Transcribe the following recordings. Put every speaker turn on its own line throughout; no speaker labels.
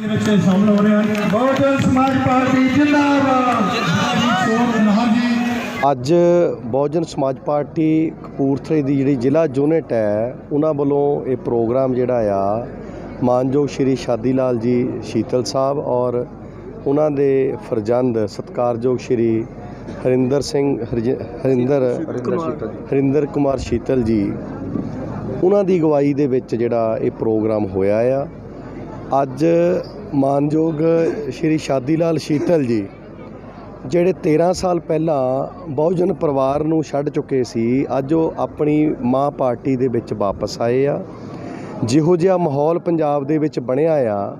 ਦੇ ਵਿੱਚ ਸ਼ਾਮਲ ਹੋ ਰਹੇ ਹਨ। ਬਹੁਜਨ ਸਮਾਜ ਪਾਰਟੀ ਜਿੰਦਾਬਾਦ। ਸੋਨ ਨਹਰ ਜੀ।
ਅੱਜ ਬਹੁਜਨ ਸਮਾਜ ਪਾਰਟੀ ਕਪੂਰਥਲੇ ਦੀ ਜਿਹੜੀ ਜ਼ਿਲ੍ਹਾ ਯੂਨਿਟ ਹੈ ਉਹਨਾਂ ਵੱਲੋਂ ਇਹ ਪ੍ਰੋਗਰਾਮ ਜਿਹੜਾ ਆ ਮਾਨਯੋਗ ਸ਼੍ਰੀ ਸ਼ਾਦੀ ਲਾਲ ਜੀ ਸ਼ੀਤਲ ਸਾਹਿਬ ਔਰ ਉਹਨਾਂ ਦੇ ਫਰਜ਼ੰਦ ਸਤਿਕਾਰਯੋਗ ਸ਼੍ਰੀ ਹਰਿੰਦਰ ਸਿੰਘ ਹਰਜ- ਹਰਿੰਦਰ ਹਰਿੰਦਰ ਕੁਮਾਰ ਸ਼ੀਤਲ ਜੀ ਉਹਨਾਂ ਦੀ ਅਗਵਾਈ ਦੇ ਵਿੱਚ ਜਿਹੜਾ ਇਹ ਪ੍ਰੋਗਰਾਮ ਹੋਇਆ ਆ। ਅੱਜ ਮਾਨਯੋਗ ਸ਼੍ਰੀ ਸ਼ਾਦੀ ਲਾਲ ਸ਼ੀਤਲ ਜੀ, ਜਿਹੜੇ 13 ਸਾਲ ਪਹਿਲਾਂ ਬਹੁਜਨ ਪਰਿਵਾਰ ਨੂੰ ਛੱਡ ਚੁੱਕੇ ਸੀ, ਅੱਜ ਉਹ ਆਪਣੀ ਮਾਂ ਪਾਰਟੀ ਦੇ ਵਿੱਚ ਵਾਪਸ ਆਏ ਆ। ਜਿਹੋ ਜਿਹਾ ਮਾਹੌਲ ਪੰਜਾਬ ਦੇ ਵਿੱਚ ਬਣਿਆ ਆ,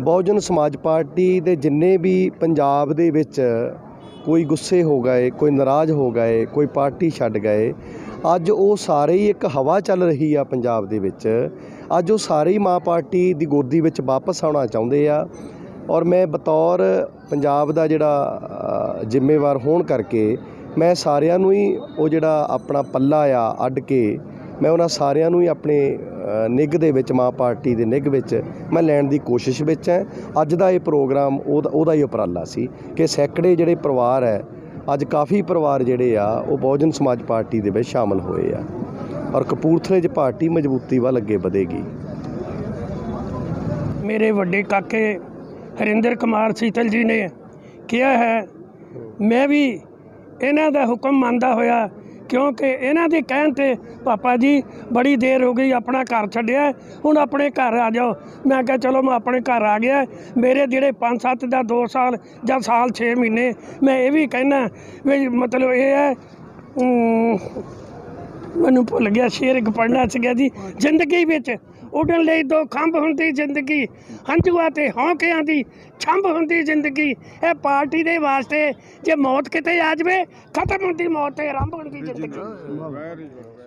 ਬਹੁਜਨ ਸਮਾਜ ਪਾਰਟੀ ਦੇ ਜਿੰਨੇ ਵੀ ਪੰਜਾਬ ਦੇ ਵਿੱਚ ਕੋਈ ਗੁੱਸੇ ਹੋ ਗਏ, ਕੋਈ ਨਾਰਾਜ਼ ਹੋ ਗਏ, ਕੋਈ ਪਾਰਟੀ ਛੱਡ ਗਏ, ਅੱਜ ਉਹ ਸਾਰੇ ਹੀ ਇੱਕ ਹਵਾ ਚੱਲ ਰਹੀ ਆ ਪੰਜਾਬ ਦੇ ਵਿੱਚ। ਅੱਜ ਉਹ ਸਾਰੇ ਹੀ ਮਾਂ ਪਾਰਟੀ ਦੀ ਗੋਦੀ ਵਿੱਚ ਵਾਪਸ ਆਉਣਾ ਚਾਹੁੰਦੇ ਆ। ਔਰ ਮੈਂ ਬਤੌਰ ਪੰਜਾਬ ਦਾ ਜਿਹੜਾ ਜ਼ਿੰਮੇਵਾਰ ਹੋਣ ਕਰਕੇ ਮੈਂ ਸਾਰਿਆਂ ਨੂੰ ਹੀ ਉਹ ਜਿਹੜਾ ਆਪਣਾ ਪੱਲਾ ਆ ਅੱਡ ਕੇ, ਮੈਂ ਉਹਨਾਂ ਸਾਰਿਆਂ ਨੂੰ ਹੀ ਆਪਣੇ ਅ, ਨਿੱਘ ਦੇ ਵਿੱਚ ਮਾਂ ਪਾਰਟੀ ਦੇ ਨਿੱਘ ਵਿੱਚ ਮੈਂ ਲੈਣ ਦੀ ਕੋਸ਼ਿਸ਼ ਵਿੱਚ ਹਾਂ। ਅੱਜ ਦਾ ਇਹ ਪ੍ਰੋਗਰਾਮ ਉਹਦਾ ਉਹਦਾ ਹੀ ਉਪਰਾਲਾ ਸੀ ਕਿ ਸੈਂਕੜੇ ਜਿਹੜੇ ਪਰਿਵਾਰ ਹੈ ਅੱਜ ਕਾਫੀ ਪਰਿਵਾਰ ਜਿਹੜੇ ਆ ਉਹ ਬਹੁਜਨ ਸਮਾਜ ਪਾਰਟੀ ਦੇ ਵਿੱਚ ਸ਼ਾਮਲ ਹੋਏ ਆ ਔਰ ਕਪੂਰਥਲੇ 'ਚ ਪਾਰਟੀ ਮਜ਼ਬੂਤੀ ਵੱਲ ਅੱਗੇ ਵਧੇਗੀ।
ਮੇਰੇ ਵੱਡੇ ਕਾਕੇ ਹਰਿੰਦਰ ਕੁਮਾਰ ਸੀਤਲ ਜੀ ਨੇ ਕਿਹਾ ਹੈ ਮੈਂ ਵੀ ਇਹਨਾਂ ਦਾ ਹੁਕਮ ਮੰਨਦਾ ਹੋਇਆ ਕਿਉਂਕਿ ਇਹਨਾਂ ਦੇ ਕਹਿਣ ਤੇ ਪਾਪਾ ਜੀ ਬੜੀ ਦੇਰ ਹੋ ਗਈ ਆਪਣਾ ਘਰ ਛੱਡਿਆ। ਹੁਣ ਆਪਣੇ ਘਰ ਆ ਜਾਓ। ਮੈਂ ਕਿਹਾ, ਚਲੋ, ਮੈਂ ਆਪਣੇ ਘਰ ਆ ਗਿਆ। ਮੇਰੇ ਜਿਹੜੇ 5-7 ਦਾ 2 ਸਾਲ ਜਾਂ ਸਾਲ 6 ਮਹੀਨੇ, ਮੈਂ ਇਹ ਵੀ ਕਹਿਣਾ ਵੀ ਮਤਲਬ ਇਹ ਹੈ ਮੈਨੂੰ ਭੁੱਲ ਗਿਆ, ਸ਼ੇਰ ਇੱਕ ਪੜਨਾ ਸੀਗਾ ਜੀ। ਜ਼ਿੰਦਗੀ ਵਿੱਚ ਉੱਡਣ ਲਈ ਦੋ ਖੰਭ ਹੁੰਦੀ ਜ਼ਿੰਦਗੀ ਹੰਝੂਆਂ ਤੇ ਹੌਂਕਿਆਂ ਦੀ ਛੰਭ ਹੁੰਦੀ ਜ਼ਿੰਦਗੀ ਇਹ ਪਾਰਟੀ ਦੇ ਵਾਸਤੇ ਜੇ ਮੌਤ ਕਿਤੇ ਆ ਜਾਵੇ ਖਤਮ ਹੁੰਦੀ ਮੌਤ ਤੇ ਆਰੰਭ ਹੁੰਦੀ ਜ਼ਿੰਦਗੀ